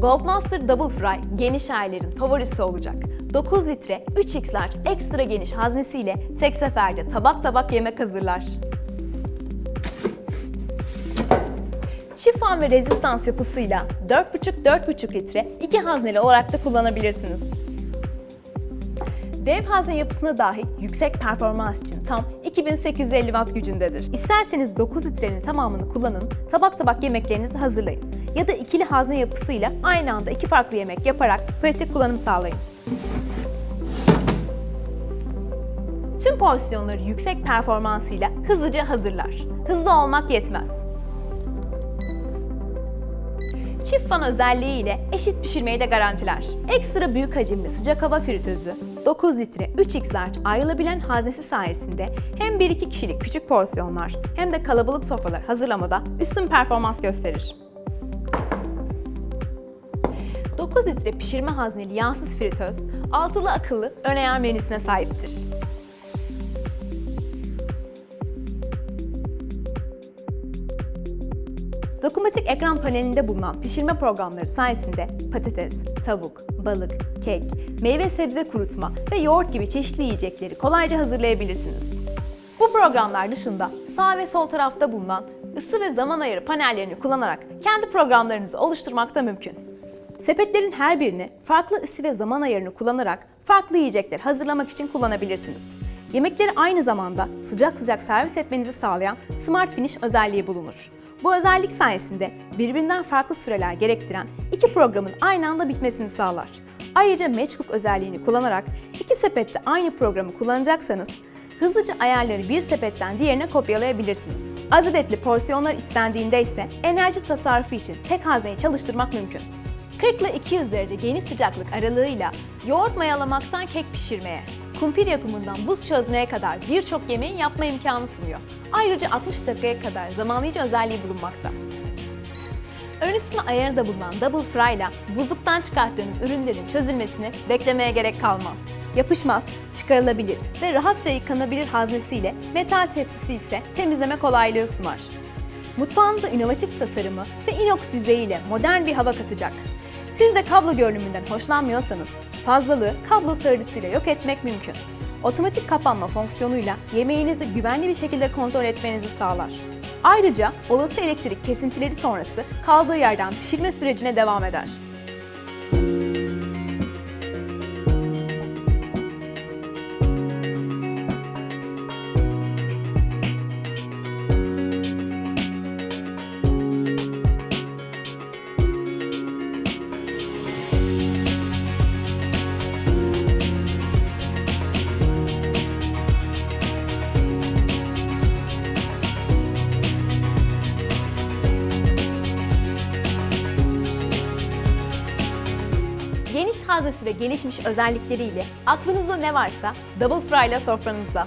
Goldmaster Double Fry geniş ailerin favorisi olacak. 9 litre 3x large ekstra geniş haznesiyle tek seferde tabak tabak yemek hazırlar. Şifan ve rezistans yapısıyla 4,5-4,5 litre iki hazneli olarak da kullanabilirsiniz. Dev hazne yapısına dahi yüksek performans için tam 2850 watt gücündedir. İsterseniz 9 litrenin tamamını kullanın, tabak tabak yemeklerinizi hazırlayın. Ya da ikili hazne yapısıyla aynı anda iki farklı yemek yaparak pratik kullanım sağlayın. Tüm porsiyonları yüksek performansıyla hızlıca hazırlar. Hızlı olmak yetmez. Çift fan özelliği ile eşit pişirmeyi de garantiler. Ekstra büyük hacimli sıcak hava fritözü, 9 litre 3x large ayrılabilen haznesi sayesinde hem 1-2 kişilik küçük porsiyonlar hem de kalabalık sofralar hazırlamada üstün performans gösterir. 9 litre pişirme hazneli yağsız fritöz, altılı akıllı ön ayar menüsüne sahiptir. Dokunmatik ekran panelinde bulunan pişirme programları sayesinde patates, tavuk, balık, kek, meyve sebze kurutma ve yoğurt gibi çeşitli yiyecekleri kolayca hazırlayabilirsiniz. Bu programlar dışında sağ ve sol tarafta bulunan ısı ve zaman ayarı panellerini kullanarak kendi programlarınızı oluşturmak da mümkün. Sepetlerin her birini farklı ısı ve zaman ayarını kullanarak farklı yiyecekler hazırlamak için kullanabilirsiniz. Yemekleri aynı zamanda sıcak sıcak servis etmenizi sağlayan Smart Finish özelliği bulunur. Bu özellik sayesinde birbirinden farklı süreler gerektiren iki programın aynı anda bitmesini sağlar. Ayrıca Matchcook özelliğini kullanarak iki sepette aynı programı kullanacaksanız hızlıca ayarları bir sepetten diğerine kopyalayabilirsiniz. Az adetli porsiyonlar istendiğinde ise enerji tasarrufu için tek hazneyi çalıştırmak mümkün. 40 ile 200 derece geniş sıcaklık aralığıyla yoğurt mayalamaktan kek pişirmeye, kumpir yapımından buz çözmeye kadar birçok yemeği yapma imkanı sunuyor. Ayrıca 60 dakikaya kadar zamanlayıcı özelliği bulunmakta. Ön ısıtma ayarı da bulunan Double Fry ile buzluktan çıkarttığınız ürünlerin çözülmesini beklemeye gerek kalmaz. Yapışmaz, çıkarılabilir ve rahatça yıkanabilir haznesiyle metal tepsisi ise temizleme kolaylığı sunar. Mutfağınıza inovatif tasarımı ve inox yüzeyiyle modern bir hava katacak. Siz de kablo görünümünden hoşlanmıyorsanız fazlalığı kablo sarıcısıyla yok etmek mümkün. Otomatik kapanma fonksiyonuyla yemeğinizi güvenli bir şekilde kontrol etmenizi sağlar. Ayrıca olası elektrik kesintileri sonrası kaldığı yerden pişirme sürecine devam eder. Geniş haznesi ve gelişmiş özellikleriyle aklınızda ne varsa Double Fry ile sofranızda.